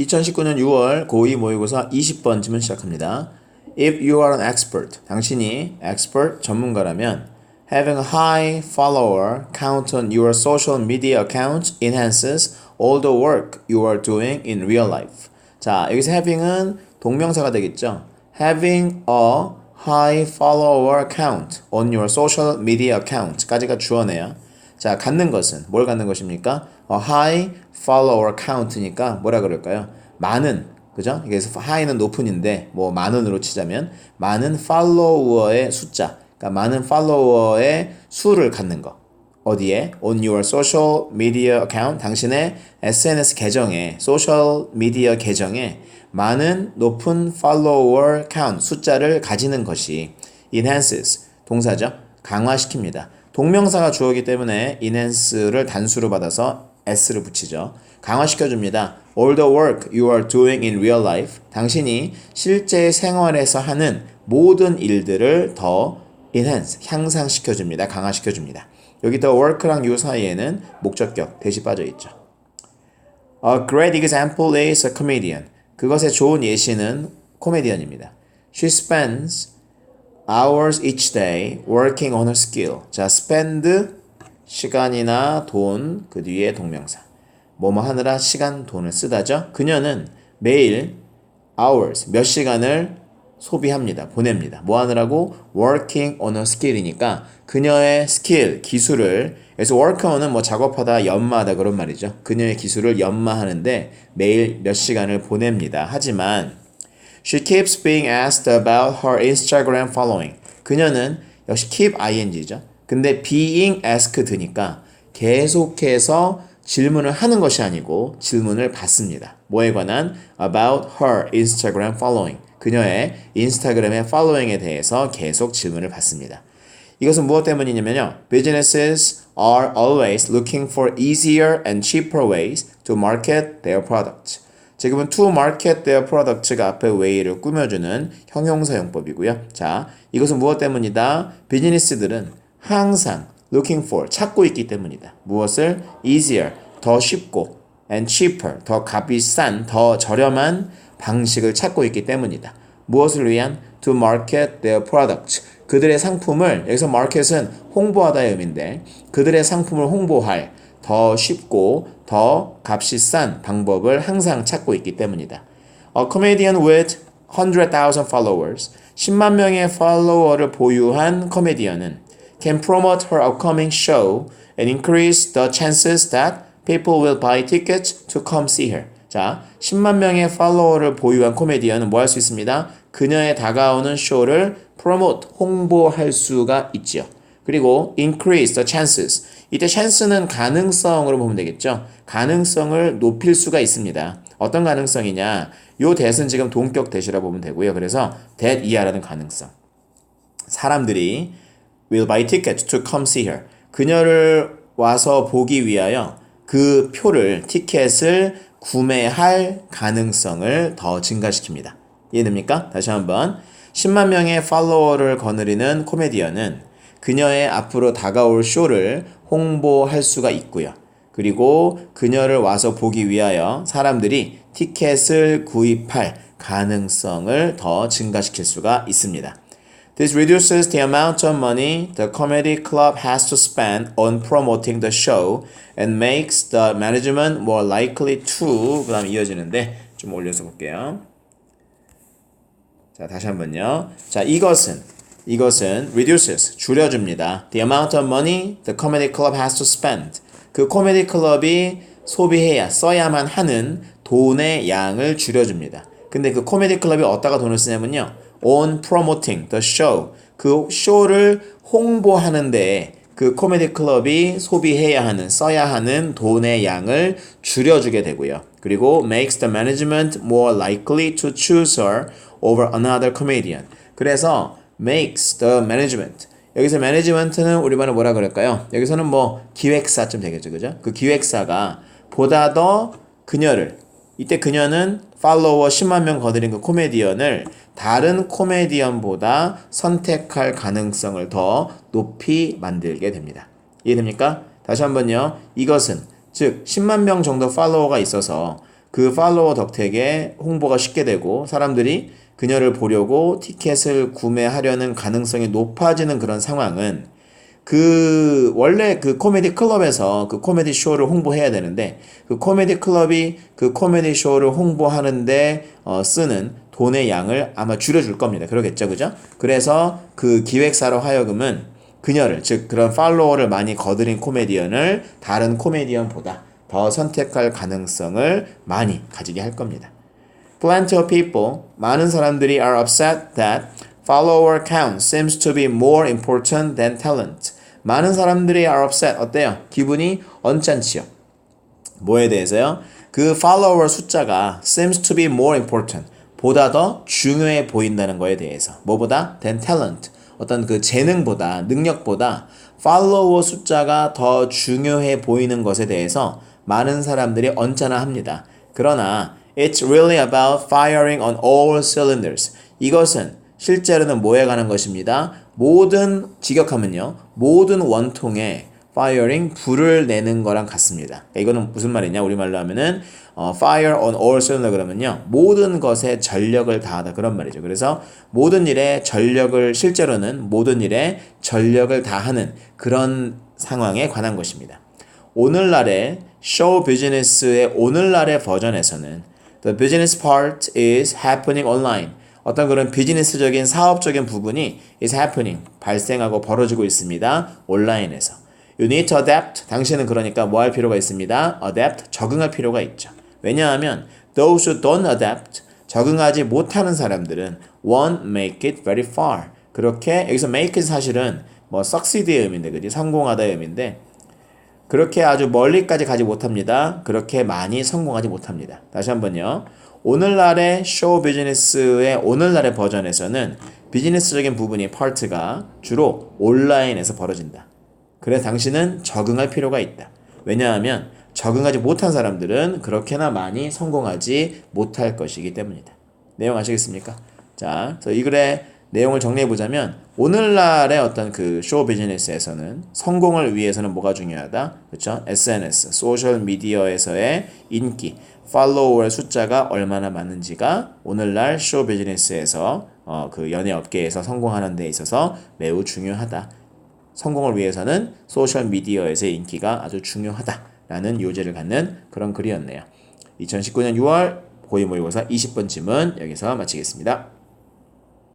2019년 6월 고2 모의고사 20번 지문 시작합니다. If you are an expert, 당신이 expert 전문가라면 having a high follower count on your social media account enhances all the work you are doing in real life. 자, 여기서 having은 동명사가 되겠죠. Having a high follower count on your social media account까지가 주어네요. 자, 갖는 것은 뭘 갖는 것입니까? A high follower count니까 뭐라 그럴까요? 많은 그죠? 그래서 high는 높은인데 뭐 많은으로 치자면 많은 follower의 숫자, 그러니까 많은 follower의 수를 갖는 거. 어디에? On your social media account, 당신의 SNS 계정에, 소셜 미디어 계정에 많은 높은 follower count 숫자를 가지는 것이 enhances 동사죠. 강화시킵니다. 동명사가 주어기 때문에 enhance를 단수로 받아서 s를 붙이죠. 강화시켜줍니다. All the work you are doing in real life. 당신이 실제 생활에서 하는 모든 일들을 더 enhance, 향상시켜줍니다. 강화시켜줍니다. 여기 the work랑 요 사이에는 목적격 대시 빠져 있죠. A great example is a comedian. 그것의 좋은 예시는 코미디언입니다. She spends hours each day working on her skill. 자, spend 시간이나 돈, 그 뒤에 동명사. 뭐뭐 하느라 시간, 돈을 쓰다죠. 그녀는 매일 hours, 몇 시간을 소비합니다. 보냅니다. 뭐 하느라고? working on her skill이니까 그녀의 스킬, 기술을 그래서 workon은 뭐 작업하다, 연마하다 그런 말이죠. 그녀의 기술을 연마하는데 매일 몇 시간을 보냅니다. 하지만 she keeps being asked about her Instagram following. 그녀는 역시 keep ing죠. 근데 being asked니까 계속해서 질문을 하는 것이 아니고 질문을 받습니다. 뭐에 관한 about her Instagram following. 그녀의 인스타그램의 following에 대해서 계속 질문을 받습니다. 이것은 무엇 때문이냐면요. Businesses are always looking for easier and cheaper ways to market their product. 지금은 to market their product가 앞에 way를 꾸며주는 형용사용법이고요. 자, 이것은 무엇 때문이다? 비즈니스들은 항상 looking for 찾고 있기 때문이다. 무엇을 easier 더 쉽고 and cheaper 더 값이 싼더 저렴한 방식을 찾고 있기 때문이다. 무엇을 위한 to market their product 그들의 상품을 여기서 market은 홍보하다의 의미인데 그들의 상품을 홍보할 더 쉽고 더 값이 싼 방법을 항상 찾고 있기 때문이다. A comedian with 100,000 followers 10만 명의 팔로워를 보유한 코미디언은 can promote her upcoming show and increase the chances that people will buy tickets to come see her. 자, 10만 명의 팔로워를 보유한 코미디언은 뭐 할 수 있습니다? 그녀의 다가오는 쇼를 promote, 홍보할 수가 있지요. 그리고 increase the chances. 이때 chance는 가능성으로 보면 되겠죠. 가능성을 높일 수가 있습니다. 어떤 가능성이냐? 요 that은 지금 동격 that이라 보면 되고요. 그래서 that 이하라는 가능성. 사람들이 will buy tickets to come see her. 그녀를 와서 보기 위하여 그 표를, 티켓을 구매할 가능성을 더 증가시킵니다. 이해됩니까? 다시 한번. 10만 명의 팔로워를 거느리는 코미디언은 그녀의 앞으로 다가올 쇼를 홍보할 수가 있고요. 그리고 그녀를 와서 보기 위하여 사람들이 티켓을 구입할 가능성을 더 증가시킬 수가 있습니다. This reduces the amount of money the comedy club has to spend on promoting the show and makes the management more likely to 그 다음 이어지는데 좀 올려서 볼게요. 자, 다시 한번요. 자, 이것은 이것은 reduces 줄여줍니다. The amount of money the comedy club has to spend. 그 코미디 클럽이 소비해야 써야만 하는 돈의 양을 줄여줍니다. 근데 그 코미디 클럽이 어디다가 돈을 쓰냐면요. On promoting the show. 그 쇼를 홍보하는데 그 코미디 클럽이 소비해야 하는 써야 하는 돈의 양을 줄여주게 되고요. 그리고 makes the management more likely to choose her over another comedian. 그래서 makes the management 여기서 management는 우리말로 뭐라 그럴까요? 여기서는 뭐 기획사쯤 되겠죠, 그죠? 그 기획사가 보다 더 그녀를 이때 그녀는 팔로워 10만 명 거드린 그 코미디언을 다른 코미디언보다 선택할 가능성을 더 높이 만들게 됩니다. 이해됩니까? 다시 한번요. 이것은 즉 10만 명 정도 팔로워가 있어서 그 팔로워 덕택에 홍보가 쉽게 되고 사람들이 그녀를 보려고 티켓을 구매하려는 가능성이 높아지는 그런 상황은 그 원래 그 코미디 클럽에서 그 코미디 쇼를 홍보해야 되는데 그 코미디 클럽이 그 코미디 쇼를 홍보하는데 어, 쓰는 돈의 양을 아마 줄여줄 겁니다. 그러겠죠, 그죠? 그래서 그 기획사로 하여금은 그녀를 즉 그런 팔로워를 많이 거드린 코미디언을 다른 코미디언보다 더 선택할 가능성을 많이 가지게 할 겁니다. Plenty of people, 많은 사람들이 are upset that follower count seems to be more important than talent. 많은 사람들이 are upset. 어때요? 기분이 언짢지요. 뭐에 대해서요? 그 follower 숫자가 seems to be more important. 보다 더 중요해 보인다는 거에 대해서. 뭐보다? than talent. 어떤 그 재능보다, 능력보다 팔로워 숫자가 더 중요해 보이는 것에 대해서 많은 사람들이 언짢아 합니다. 그러나 it's really about firing on all cylinders. 이것은 실제로는 뭐에 관한 것입니다. 모든 직역하면요. 모든 원통에 firing 불을 내는 거랑 같습니다. 그러니까 이거는 무슨 말이냐? 우리말로 하면은 어, fire on all cylinder 그러면요. 모든 것에 전력을 다하다 그런 말이죠. 그래서 모든 일에 전력을 실제로는 모든 일에 전력을 다하는 그런 상황에 관한 것입니다. 오늘날의 쇼 비즈니스의 오늘날의 버전에서는 the business part is happening online. 어떤 그런 비즈니스적인 사업적인 부분이 is happening 발생하고 벌어지고 있습니다. 온라인에서. You need to adapt. 당신은 그러니까 뭐 할 필요가 있습니다. adapt 적응할 필요가 있죠. 왜냐하면 those who don't adapt 적응하지 못하는 사람들은 won't make it very far. 그렇게 여기서 make it 사실은 뭐 succeed의 의미인데 그지 성공하다의 의미인데 그렇게 아주 멀리까지 가지 못합니다. 그렇게 많이 성공하지 못합니다. 다시 한번요. 오늘날의 쇼 비즈니스의 오늘날의 버전에서는 비즈니스적인 부분이 파트가 주로 온라인에서 벌어진다. 그래서 당신은 적응할 필요가 있다. 왜냐하면 적응하지 못한 사람들은 그렇게나 많이 성공하지 못할 것이기 때문이다. 내용 아시겠습니까? 자, 이 글의 내용을 정리해 보자면 오늘날의 어떤 그 쇼 비즈니스에서는 성공을 위해서는 뭐가 중요하다? 그렇죠? SNS, 소셜 미디어에서의 인기, 팔로워의 숫자가 얼마나 많은지가 오늘날 쇼 비즈니스에서 어, 그 연예 업계에서 성공하는 데 있어서 매우 중요하다. 성공을 위해서는 소셜 미디어에서의 인기가 아주 중요하다라는 요지를 갖는 그런 글이었네요. 2019년 6월 고위 모의고사 20번 질문 여기서 마치겠습니다.